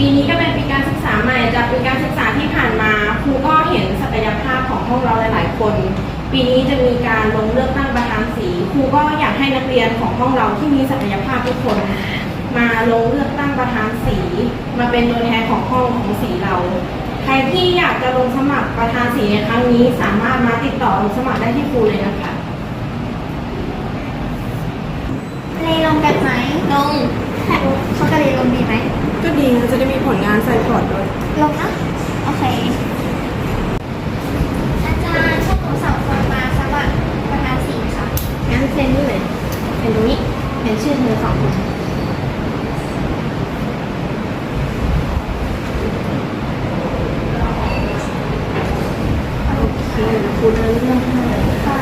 ปีนี้ก็เป็นปีการศึกษาใหม่จากปีการศึกษาที่ผ่านมาครูก็เห็นศักยภาพของห้องเราหลาย ๆ คน ปีนี้จะมีการลงเลือกตั้งประธานสีครูก็อยากให้นักเรียนของห้องเราที่มีศักยภาพทุกคน มาลงเลือกตั้งประธานสี มาเป็นตัวแทนของห้องของสีเรา ใครที่อยากจะลงสมัครประธานสีในครั้งนี้ สามารถมาติดต่อลงสมัครได้ที่ครูเลยนะคะเลยลงกันไหมลงแต่เขาจะเลยลงดีไหม ก็ดีจะได้มีผลงานใส่พอร์ตด้วย ลงนะ โอเค อาจารย์ช่วงหนูสองคนมาสมัครประธานสีค่ะ งั้นเซ็นนี่เลยเซ็นตรงนี้เป็นชื่อเธอสองคนโอเคเดี๋ยวครูเดินเรื่องให้ค่ะ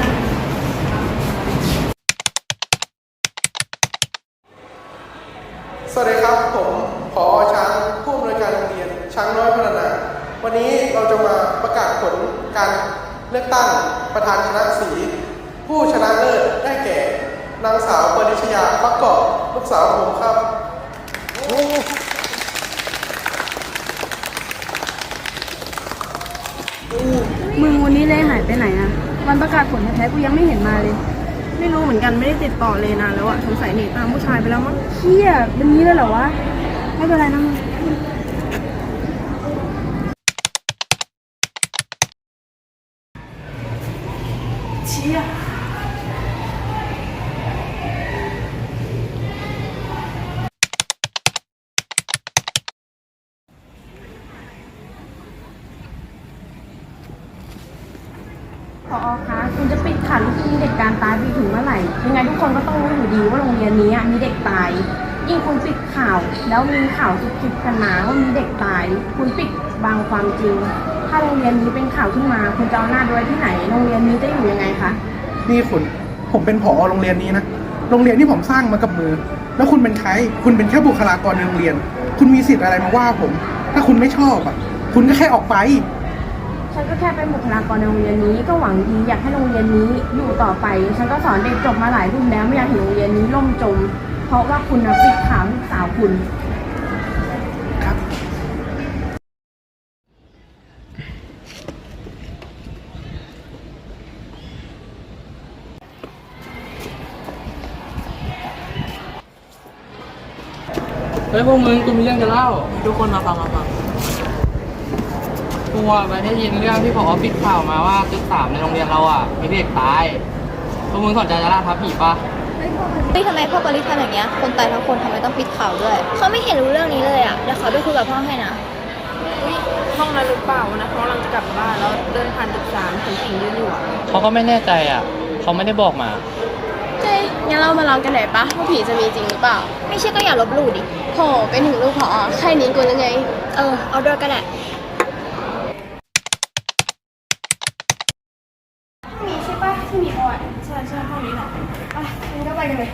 สวัสดีครับ ผมผอช้างผู้อำนวยการโรงเรียน ช้างน้อยพัฒนา วันนี้เราจะมาประกาศผลการเลือกตั้งประธานคณะสี ผู้ชนะเลิศได้แก่ นางสาวปริชยาฟักกาะลูกสาวผมครับ มึงวันนี้เลยหายไปไหนอะวันประกาศผลแท้ๆกูยังไม่เห็นมาเลย ไม่รู้เหมือนกันไม่ได้ติดต่อเลยนานแล้วอะสงสัยหนีตามผู้ชายไปแล้วมั้งเฮียเป็นนี้เลยเหรอวะ ไม่เป็นไรนะมึงเชี่ย อคะคุณจะปิดข่าวที่มีเด็กการตายไปถึงเมื่อไหร่ ยังไงทุกคนก็ต้องรู้อยู่ดีว่าโรงเรียนนี้มีเด็กตาย ยิ่งคุณปิดข่าว แล้วมีข่าวคลิปๆกันมาว่ามีเด็กตาย คุณปิดบังความจริง ถ้าโรงเรียนนี้เป็นข่าวขึ้นมา คุณจะเอาหน้าด้วยที่ไหน โรงเรียนนี้จะอยู่ยังไงคะ นี่คุณ ผมเป็นผอโรงเรียนนี้นะ โรงเรียนที่ผมสร้างมากับมือ แล้วคุณเป็นใคร คุณเป็นแค่บุคลากรในโรงเรียน คุณมีสิทธิ์อะไรมาว่าผม ถ้าคุณไม่ชอบอะ คุณก็แค่ออกไป ฉันก็แค่เป็นบุคลากรในโรงเรียนนี้ก็หวังดีอยากให้โรงเรียนนี้อยู่ต่อไป ฉันก็สอนเด็กจบมาหลายรุ่นแล้วไม่อยากเห็นโรงเรียนนี้ล่มจม เพราะว่าคุณนะปิดข่าวลูกสาวคุณครับเฮ้ยพวกมึงกูมีเรื่องจะเล่า ทุกคนมาฟังมาฟัง กูอะไปได้ยินเรื่องที่พอปิดข่าวมาว่าตึกสามในโรงเรียนเราอะมีเด็กตายพวกมึงสนใจจะล่าท้าผีปะเฮ้ยทำไมพ่อบริทำอย่างเงี้ย คนตายทั้งคนทำไมต้องปิดข่าวด้วย เขาไม่เห็นรู้เรื่องนี้เลยอะเดี๋ยวเขาไปคุยกับพ่อให้นะห้องนั้นหรือเปล่าวันนะเขากำลังจะกลับบ้านแล้วเดินผ่านตึกสามเห็นสิ่งยืนอยู่อะเขาก็ไม่แน่ใจอะ เขาไม่ได้บอกมาเฮ้ยงั้นเรามาลองกันหน่อยปะว่าผีจะมีจริงหรือเปล่า ไม่เชื่อก็อย่าลบหลู่ดิโหเป็นถึงลูกพอแค่นี้กูยังไง เออ เอาด้วยก็ได้ มีใช่ปะที่มีออยใช่ใช่ห้องนี้แหละไป งั้นก็ไปกันเลย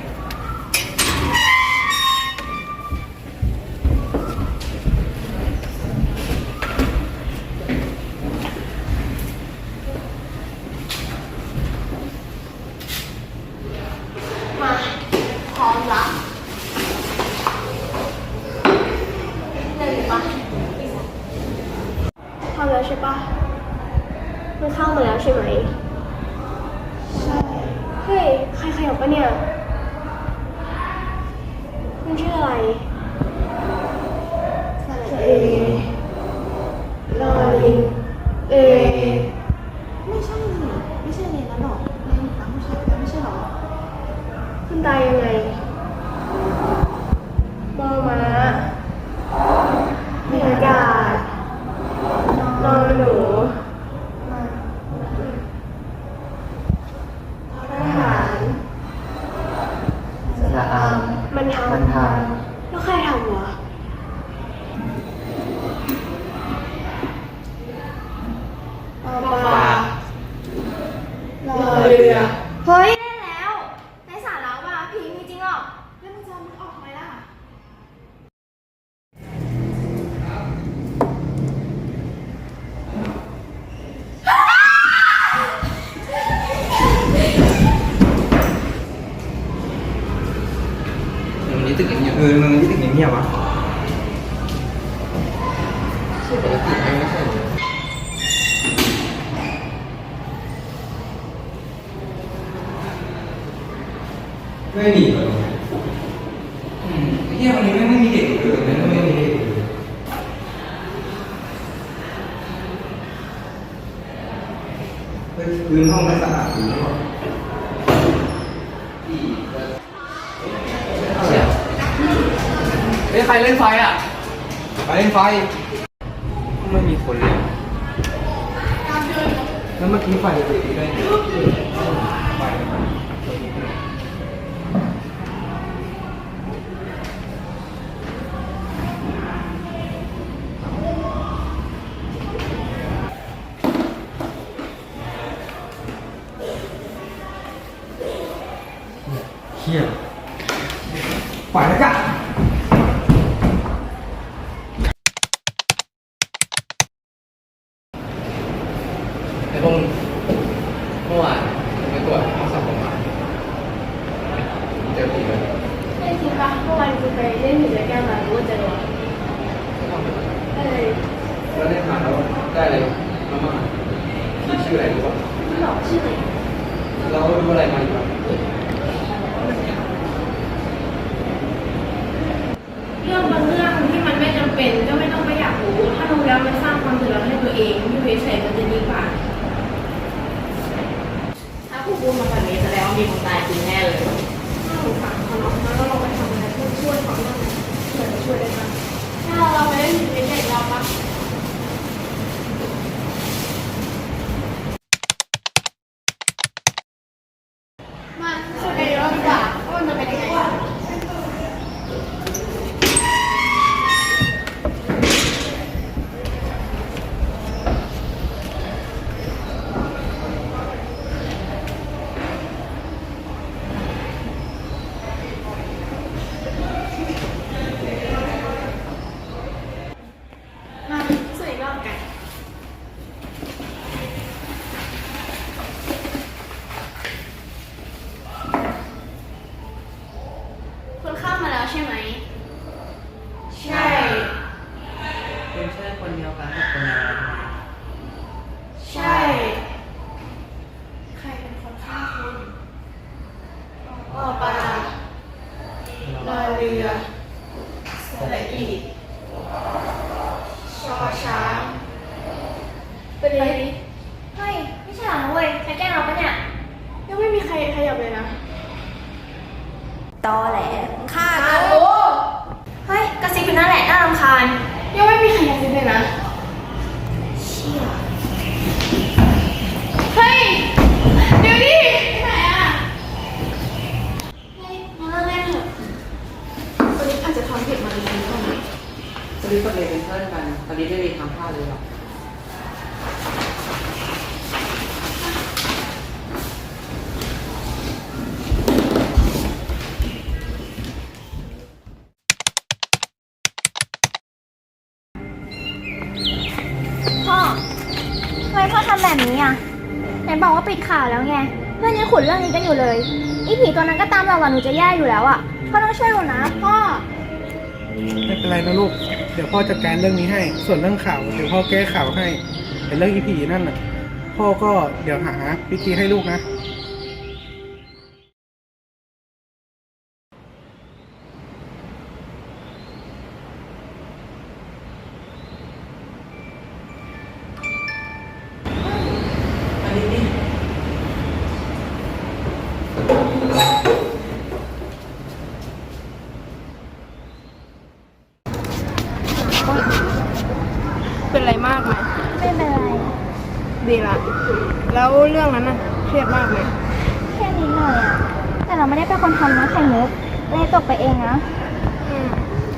มาพร้อมละเดินปะเข้าแล้วใช่ปะมันเข้ามาแล้วใช่ไหมใช่ เฮ้ย ใครขยับปะเนี่ย มันชื่ออะไรสระเอลอลิงเอ ไม่ใช่สิไม่ใช่เรียนนั้นหรอกเรียนตามผู้ชายไม่ใช่หรอคุณตายยังไงมอมามีอากาศนอนหนูทหาร สระอาม มันทำ มันท แล้วใครทำวะ ปอปลารอเรือ เฮ้ยได้แล้ว ในสาระว่าผีมีจริงหรอแล้วมึงจะเอามึงออกไหมล่ะ มึงนี่ตึกอย่างเงี้ยเออมึงนี่ตึกอย่างเงี้ยวะไม่มีเลยอืม ไอ้เหี้ยวันนี้ไม่ไม่มีเด็กเลยไม่ไม่มีเด็กเลยพื้นห้องไม่สะอาดอยู่หรือเปล่าเฮ้ยใครเล่นไฟอะไปเล่นไฟ ไม่มีคนเลย แล้วเมื่อกี้ไฟจะติดได้ไงไฟมัน เฮียปล่อยแล้วจ้ะ ไอ้พวกมึงเมื่อวานไปตรวจห้องสอบผมมาเจอผีไหมไม่จริงปะเมื่อวานกูไปเล่นอยู่ด้วยกันมารู้ว่าเจอเอ้ยแล้วได้ผ่านแล้วได้อะไรมาบ้างพี่ชื่ออะไรรู้ป่ะไม่หลอกชื่อไหนเรารู้อะไรมาอยู่เรื่องบางเรื่องที่มันไม่จำเป็นก็ไม่ต้องไปอยากรู้ ถ้ารู้แล้วมันสร้างความเดือดร้อนให้ตัวเองอยู่เฉยๆมันจะดีกว่า พูดมาแบบนี้แสดงว่ามีคนตายจริงแน่เลยน่าสงสารเขาเนาะแล้วก็ลองไปทำอะไรเพื่อช่วยเขาหน่อยเผื่อจะช่วยได้บ้างถ้าเราไปเล่นอยู่ในเด็กเราปะมาช่วยกันดีกว่าว่ามันจะเป็นยังไง มาสวยรอบกัน คุณเข้ามาแล้วใช่ไหม ใช่ เป็นใช่คนเดียวกันกับคนนั้น ใช่ ใครเป็นคนฆ่าคุณออปลาลอยเรือสระอีชอช้าง เป็นไรดิ เฮ้ย ไม่ใช่หรอนะเว้ยใครแกล้งเราปะเนี่ย ยังไม่มีใครขยับเลยนะ ตอแหลฆ่ากูเฮ้ย กระซิบอยู่นั่น แหละน่ารำคาญยังไม่มีใครอยากเลยนะ เชี่ย เฮ้ย เดี๋ยวดิไปไหนอะเฮ้ยมาเลิกเล่นเถอะวันนี้อาจจะทำผิดมาในชีวิตก่อนนะตอนนี้คนเรียนเป็นเพื่อนกันตอนนี้ไม่มีทางพลาดเลยหรอกพ่อ นบอกว่าปิดข่าวแล้วไง เพื่อนยังขุดเรื่องนี้กันอยู่เลย อีผีตัวนั้นก็ตามเราว่าหนูจะแย่อยู่แล้วอะพ่อต้องช่วยหนูนะพ่อ ไม่เป็นไรนะลูก เดี๋ยวพ่อจัดการเรื่องนี้ให้ ส่วนเรื่องข่าวเดี๋ยวพ่อแก้ข่าวให้แต่เรื่องอีพีนั่นน่ะ พ่อก็เดี๋ยวหาวิธีให้ลูกนะ เป็นไรมากไหมไม่เป็นไรดีละ แล้วเรื่องนั้นน่ะเครียดมากไหมแค่นิดหน่อยอะแต่เราไม่ได้เป็นคนทำนะไข่มุกเลยตกไปเองนะอืม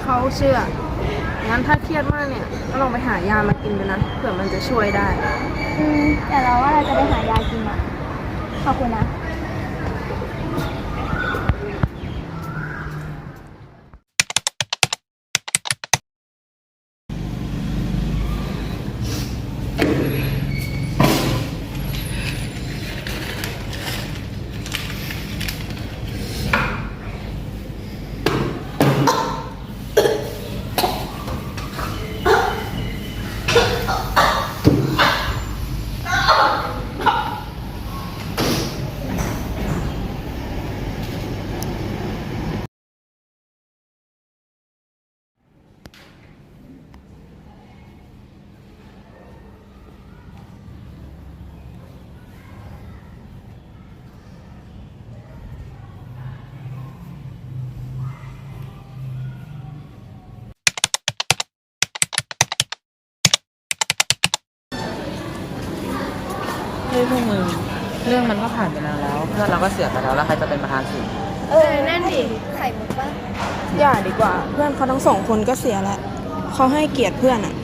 เขาเชื่อ งั้นถ้าเครียดมากเนี่ย ก็ลองไปหายามากินดูนะ เผื่อมันจะช่วยได้ อืมแต่เราว่าเราจะไปหายากินอะขอบคุณนะ เรื่องมันก็ผ่านไปนานแล้วเพื่อนเราก็เสียไปแล้วแล้วใครจะเป็นประธานสิเออนั่นดิไข่มุกปะอย่าดีกว่า เพื่อนเขาทั้งสองคนก็เสียแล้วเขาให้เกียรติเพื่อนอะ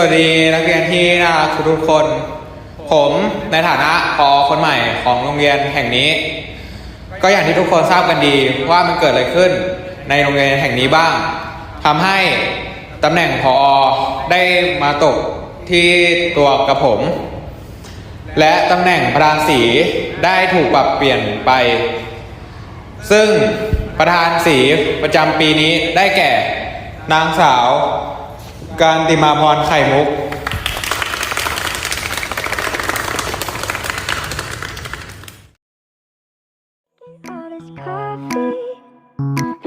วัสดีนักเรียนที่น่ารักทุกคน ผมในฐานะพอคนใหม่ของโรงเรียนแห่งนี้ ก็อย่างที่ทุกคนทราบกันดีว่ามันเกิดอะไรขึ้นในโรงเรียนแห่งนี้บ้างทำให้ตำแหน่งพอได้มาตกที่ตัวกับผม และตำแหน่งประธานสีได้ถูกปรับเปลี่ยนไป ซึ่งประธานสีประจำปีนี้ได้แก่นางสาว การติมาพรไข่มุก